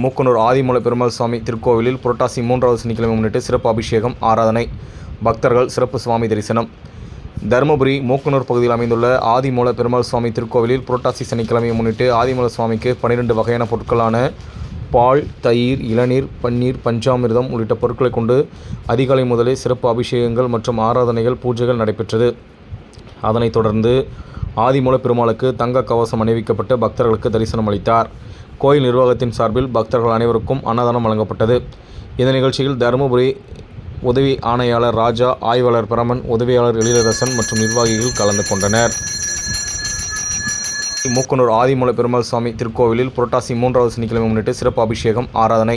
மூக்கனூர் ஆதிமலை பெருமாள் சுவாமி திருக்கோவிலில் புரட்டாசி மூன்றாவது சனிக்கிழமை முன்னிட்டு சிறப்பு அபிஷேகம் ஆராதனை பக்தர்கள் சிறப்பு சுவாமி தரிசனம். தருமபுரி மூக்கனூர் பகுதியில் அமைந்துள்ள ஆதிமூல பெருமாள் சுவாமி திருக்கோவிலில் புரட்டாசி சனிக்கிழமையை முன்னிட்டு ஆதிமூல சுவாமிக்கு பன்னிரெண்டு வகையான பொருட்களான பால் தயிர் இளநீர் பன்னீர் பஞ்சாமிர்தம் உள்ளிட்ட பொருட்களை கொண்டு அதிகாலை முதலே சிறப்பு அபிஷேகங்கள் மற்றும் ஆராதனைகள் பூஜைகள் நடைபெற்றது. அதனைத் தொடர்ந்து ஆதிமூல பெருமாளுக்கு தங்க கவசம் அணிவிக்கப்பட்டு பக்தர்களுக்கு தரிசனம் அளித்தார் கோயில் நிர்வாகத்தின் சார்பில் பக்தர்கள் அனைவருக்கும் அன்னதானம் வழங்கப்பட்டது. இந்த நிகழ்ச்சியில் தருமபுரி உதவி ஆணையாளர் ராஜா ஆய்வாளர் பிரமன் உதவியாளர் எழிலரசன் மற்றும் நிர்வாகிகள் கலந்து கொண்டனர். மூக்கனூர் ஆதிமூல பெருமாள் சுவாமி திருக்கோவிலில் புரட்டாசி மூன்றாவது சனிக்கிழமை முன்னிட்டு சிறப்பு அபிஷேகம் ஆராதனை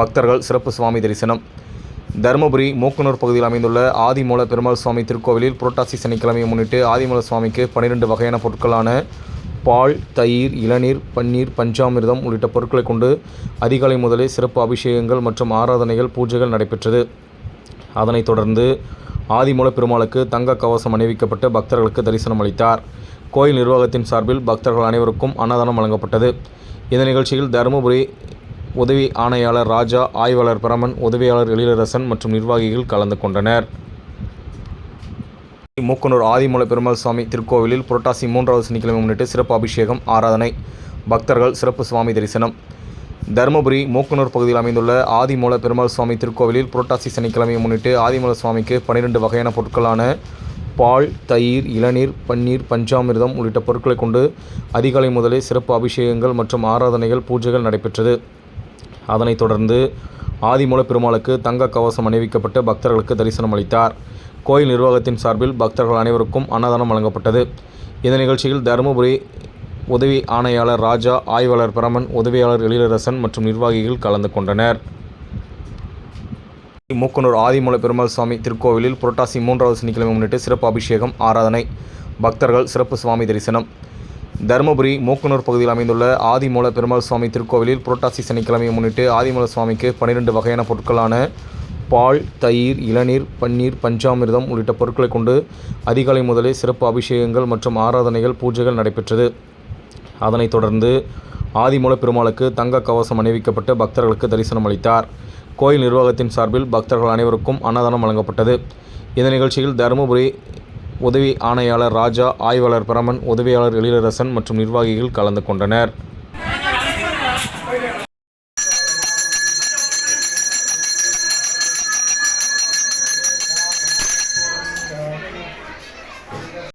பக்தர்கள் சிறப்பு சுவாமி தரிசனம். தருமபுரி மூக்கனூர் பகுதியில் அமைந்துள்ள ஆதிமூல பெருமாள் சுவாமி திருக்கோவிலில் புரட்டாசி சனிக்கிழமையை முன்னிட்டு ஆதிமூல சுவாமிக்கு பன்னிரெண்டு வகையான பொருட்களான பால் தயிர் இளநீர் பன்னீர் பஞ்சாமிர்தம் உள்ளிட்ட பொருட்களை கொண்டு அதிகாலை முதலே சிறப்பு அபிஷேகங்கள் மற்றும் ஆராதனைகள் பூஜைகள் நடைபெற்றது. அதனைத் தொடர்ந்து ஆதிமூல பெருமாளுக்கு தங்க கவசம் அணிவிக்கப்பட்டு பக்தர்களுக்கு தரிசனம் அளித்தார். கோயில் நிர்வாகத்தின் சார்பில் பக்தர்கள் அனைவருக்கும் அன்னதானம் வழங்கப்பட்டது. இந்த நிகழ்ச்சியில் தருமபுரி உதவி ஆணையாளர் ராஜா ஆய்வாளர் பிரமன் உதவியாளர் எழிலரசன் மற்றும் நிர்வாகிகள் கலந்து கொண்டனர். மூக்கனூர் ஆதிமூல பெருமாள் சுவாமி திருக்கோவிலில் புரட்டாசி மூன்றாவது சனிக்கிழமை முன்னிட்டு சிறப்பு அபிஷேகம் ஆராதனை பக்தர்கள் சிறப்பு சுவாமி தரிசனம். தருமபுரி மூக்கனூர் பகுதியில் அமைந்துள்ள ஆதிமூல பெருமாள் சுவாமி திருக்கோவிலில் புரட்டாசி சனிக்கிழமையை முன்னிட்டு ஆதிமூல சுவாமிக்கு பன்னிரெண்டு வகையான பொருட்களான பால் தயிர் இளநீர் பன்னீர் பஞ்சாமிர்தம் உள்ளிட்ட பொருட்களை கொண்டு அதிகாலை முதலே சிறப்பு அபிஷேகங்கள் மற்றும் ஆராதனைகள் பூஜைகள் நடைபெற்றது. அதனைத் தொடர்ந்து ஆதிமூல பெருமாளுக்கு தங்க கவசம் அணிவிக்கப்பட்டு பக்தர்களுக்கு தரிசனம் அளித்தார் கோயில் நிர்வாகத்தின் சார்பில் பக்தர்கள் அனைவருக்கும் அன்னதானம் வழங்கப்பட்டது. இந்த நிகழ்ச்சியில் தருமபுரி உதவி ஆணையாளர் ராஜா ஆய்வாளர் பிரமன் உதவியாளர் எழிலரசன் மற்றும் நிர்வாகிகள் கலந்து கொண்டனர். மூக்கனூர் ஆதிமலை பெருமாள் சுவாமி திருக்கோவிலில் புரட்டாசி மூன்றாவது சனிக்கிழமை முன்னிட்டு சிறப்பு அபிஷேகம் ஆராதனை பக்தர்கள் சிறப்பு சுவாமி தரிசனம். தருமபுரி மூக்கனூர் பகுதியில் அமைந்துள்ள ஆதிமூல பெருமாள் சுவாமி திருக்கோவிலில் புரட்டாசி சனிக்கிழமையை முன்னிட்டு ஆதிமூல சுவாமிக்கு பன்னிரெண்டு வகையான பொருட்களான பால் தயிர் இளநீர் பன்னீர் பஞ்சாமிர்தம் உள்ளிட்ட பொருட்களை கொண்டு அதிகாலை முதலே சிறப்பு அபிஷேகங்கள் மற்றும் ஆராதனைகள் பூஜைகள் நடைபெற்றது. அதனைத் தொடர்ந்து ஆதிமூல பெருமாளுக்கு தங்க கவசம் அணிவிக்கப்பட்டு பக்தர்களுக்கு தரிசனம் அளித்தார். கோயில் நிர்வாகத்தின் சார்பில் பக்தர்கள் அனைவருக்கும் அன்னதானம் வழங்கப்பட்டது. இந்த நிகழ்ச்சியில் தருமபுரி உதவி ஆணையாளர் ராஜா ஆய்வாளர் பிரமன் உதவியாளர் எழிலரசன் மற்றும் நிர்வாகிகள் கலந்து கொண்டனர்.